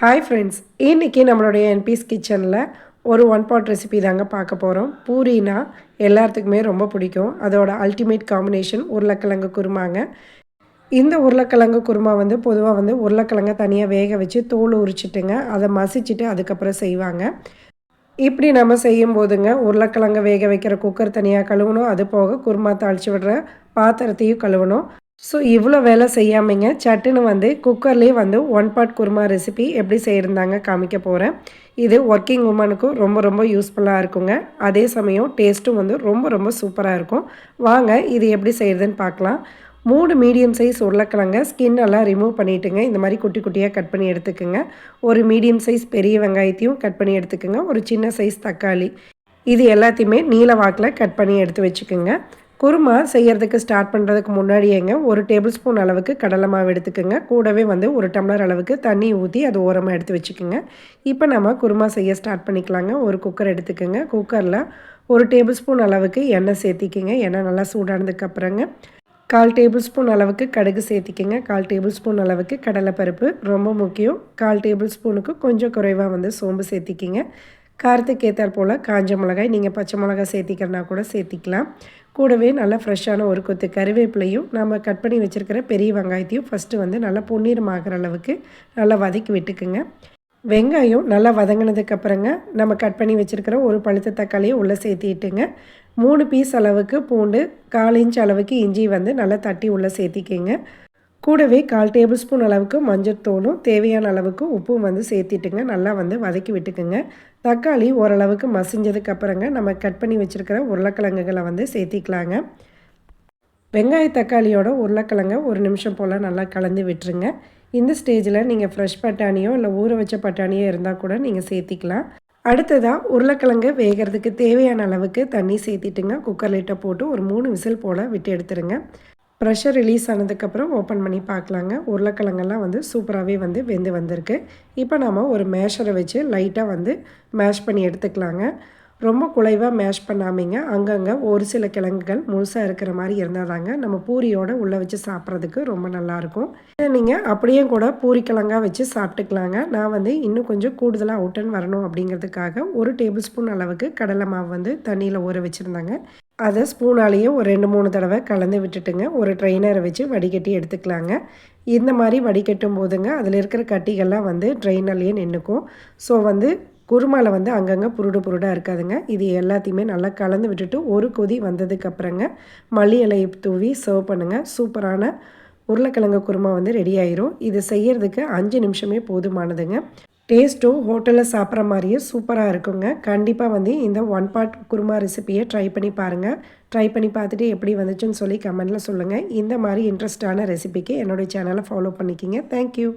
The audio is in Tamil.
ஹாய் ஃப்ரெண்ட்ஸ் இன்றைக்கி நம்மளுடைய என்பிஸ் கிச்சனில் ஒரு ஒன் பாட் ரெசிபி தாங்க பார்க்க போகிறோம் பூரினா எல்லாத்துக்குமே ரொம்ப பிடிக்கும். அதோட அல்டிமேட் காம்பினேஷன் உருளைக்கிழங்கு குருமாங்க. இந்த உருளைக்கிழங்கு குருமா வந்து பொதுவாக வந்து உருளைக்கிழங்க தனியாக வேக வச்சு தோல் உரிச்சிட்டுங்க. அதை மசிச்சுட்டு அதுக்கப்புறம் செய்வாங்க. இப்படி நம்ம செய்யும் போதுங்க உருளைக்கிழங்க வேக வைக்கிற குக்கர் தனியாக கழுவணும். அது போக குருமா தாளித்து விடுற பாத்திரத்தையும் கழுவணும். ஸோ இவ்வளோ வேலை செய்யாமங்க சட்டுன்னு வந்து குக்கர்லேயே வந்து ஒன் பாட் குருமா ரெசிபி எப்படி செய்யிருந்தாங்க காமிக்க போகிறேன் இது ஒர்க்கிங் உமனுக்கும் ரொம்ப ரொம்ப யூஸ்ஃபுல்லாக இருக்குங்க. அதே சமயம் டேஸ்ட்டும் வந்து ரொம்ப ரொம்ப சூப்பராக இருக்கும். வாங்க இது எப்படி செய்கிறதுன்னு பார்க்கலாம். மூணு மீடியம் சைஸ் உருளைக்கிழங்க ஸ்கின் எல்லாம் ரிமூவ் பண்ணிவிட்டுங்க இந்த மாதிரி குட்டி குட்டியாக கட் பண்ணி எடுத்துக்கோங்க. ஒரு மீடியம் சைஸ் பெரிய வெங்காயத்தையும் கட் பண்ணி எடுத்துக்கோங்க. ஒரு சின்ன சைஸ் தக்காளி. இது எல்லாத்தையுமே நீல வாக்கில் கட் பண்ணி எடுத்து வச்சுக்கோங்க. குருமா செய்கிறதுக்கு ஸ்டார்ட் பண்ணுறதுக்கு முன்னாடியேங்க ஒரு டேபிள் ஸ்பூன் அளவுக்கு கடலை மாவு எடுத்துக்கோங்க. கூடவே வந்து ஒரு டம்ளர் அளவுக்கு தண்ணி ஊற்றி அது ஓரமாக எடுத்து வச்சுக்கோங்க. இப்போ நம்ம குருமா செய்ய ஸ்டார்ட் பண்ணிக்கலாங்க. ஒரு குக்கர் எடுத்துக்கோங்க. குக்கரில் ஒரு டேபிள் ஸ்பூன் அளவுக்கு எண்ணெய் சேர்த்திக்கிங்க. எண்ணெய் நல்லா சூடானதுக்கப்புறங்க கால் டேபிள் ஸ்பூன் அளவுக்கு கடுகு சேர்த்திக்கங்க. கால் டேபிள் ஸ்பூன் அளவுக்கு கடலைப்பருப்பு ரொம்ப முக்கியம். கால் டேபிள் ஸ்பூனுக்கு கொஞ்சம் குறைவாக வந்து சோம்பு சேர்த்திக்கிங்க. காரத்துக்கு ஏற்றாற் போல் காஞ்ச மிளகாய் நீங்கள் பச்சை மிளகாய் சேர்த்திக்கிறனா கூட சேர்த்திக்கலாம். கூடவே நல்லா ஃப்ரெஷ்ஷான ஒரு கொத்து கருவேப்பிலையும் நம்ம கட் பண்ணி வச்சுருக்கிற பெரிய வெங்காயத்தையும் ஃபஸ்ட்டு வந்து நல்லா பொன்னிறமாகிற அளவுக்கு நல்லா வதக்கி விட்டுக்குங்க. வெங்காயம் நல்லா வதங்கினதுக்கப்புறங்க நம்ம கட் பண்ணி வச்சுருக்கிற ஒரு பழுத்த தக்காளியை உள்ளே சேர்த்திட்டுங்க. மூணு பீஸ் அளவுக்கு பூண்டு கால் இன்ச் அளவுக்கு இஞ்சி வந்து நல்லா தட்டி உள்ளே சேர்த்திக்கிங்க. கூடவே கால் டேபிள் ஸ்பூன் அளவுக்கு மஞ்சத்தூளும் தேவையான அளவுக்கு உப்பும் வந்து சேர்த்திட்டுங்க. நல்லா வந்து வதக்கி விட்டுக்குங்க. தக்காளி ஓரளவுக்கு மசிஞ்சதுக்கு அப்புறங்க நம்ம கட் பண்ணி வச்சுருக்கிற உருளைக்கிழங்குகளை வந்து சேர்த்திக்கலாங்க. வெங்காய தக்காளியோட உருளைக்கிழங்க ஒரு நிமிஷம் போல் நல்லா கலந்து விட்டுருங்க. இந்த ஸ்டேஜில் நீங்கள் ஃப்ரெஷ் பட்டாணியோ இல்லை ஊற வச்ச பட்டாணியோ இருந்தால் கூட நீங்கள் சேர்த்திக்கலாம். அடுத்ததாக உருளைக்கிழங்கு வேகிறதுக்கு தேவையான அளவுக்கு தண்ணி சேர்த்திட்டுங்க. குக்கர் லிட்டை போட்டு ஒரு மூணு விசில் போல் விட்டு எடுத்துருங்க. ப்ரெஷர் ரிலீஸ் ஆனதுக்கப்புறம் ஓப்பன் பண்ணி பார்க்கலாங்க. உருளைக்கிழங்கெல்லாம் வந்து சூப்பராகவே வந்து வெந்து வந்திருக்கு. இப்போ நாம் ஒரு மேஷரை வச்சு லைட்டாக வந்து மேஷ் பண்ணி எடுத்துக்கலாங்க. ரொம்ப குலைவாக மேஷ் பண்ணாமீங்க அங்கங்கே ஒரு சில கிழங்குகள் முழுசாக இருக்கிற மாதிரி இருந்தால் தாங்க நம்ம பூரியோடு உள்ளே வச்சு சாப்பிட்றதுக்கு ரொம்ப நல்லாயிருக்கும். இதை நீங்கள் அப்படியே கூட பூரி கிழங்காக வச்சு சாப்பிட்டுக்கலாங்க. நான் வந்து இன்னும் கொஞ்சம் கூடுதலாக அவுட்டன் வரணும் அப்படிங்கிறதுக்காக ஒரு டேபிள் ஸ்பூன் அளவுக்கு கடலை மாவு வந்து தண்ணியில் ஊற வச்சுருந்தாங்க. அதை ஸ்பூனாலேயே ஒரு ரெண்டு மூணு தடவை கலந்து விட்டுட்டுங்க. ஒரு ட்ரெயினரை வச்சு வடிகட்டி எடுத்துக்கலாங்க. இந்த மாதிரி வடிகட்டும் போதுங்க. அதில் இருக்கிற கட்டிகள்லாம் வந்து ட்ரெயினர்லேயே நின்றுக்கும் ஸோ வந்து குருமாவில் வந்து அங்கங்கே புருடு புருடாக இருக்காதுங்க. இது எல்லாத்தையுமே நல்லா கலந்து விட்டுட்டு ஒரு கொதி வந்ததுக்கப்புறங்க மல்லி இலையை தூவி சர்வ் பண்ணுங்கள் சூப்பரான உருளைக்கிழங்கு குருமா வந்து ரெடி ஆயிரும். இது செய்யறதுக்கு அஞ்சு நிமிஷமே போதுமானதுங்க. டேஸ்ட்டும் ஹோட்டலில் சாப்பிட்ற மாதிரியே சூப்பராக இருக்குங்க. கண்டிப்பாக வந்து இந்த ஒன் பார்ட் குருமா ரெசிப்பியை ட்ரை பண்ணி பாருங்கள் ட்ரை பண்ணி பார்த்துட்டு எப்படி வந்துச்சுன்னு சொல்லி கமெண்ட்டில் சொல்லுங்கள் இந்த மாதிரி இன்ட்ரெஸ்டான ரெசிபிக்கு என்னுடைய சேனலை ஃபாலோ பண்ணிக்கிங்க. தேங்க்யூ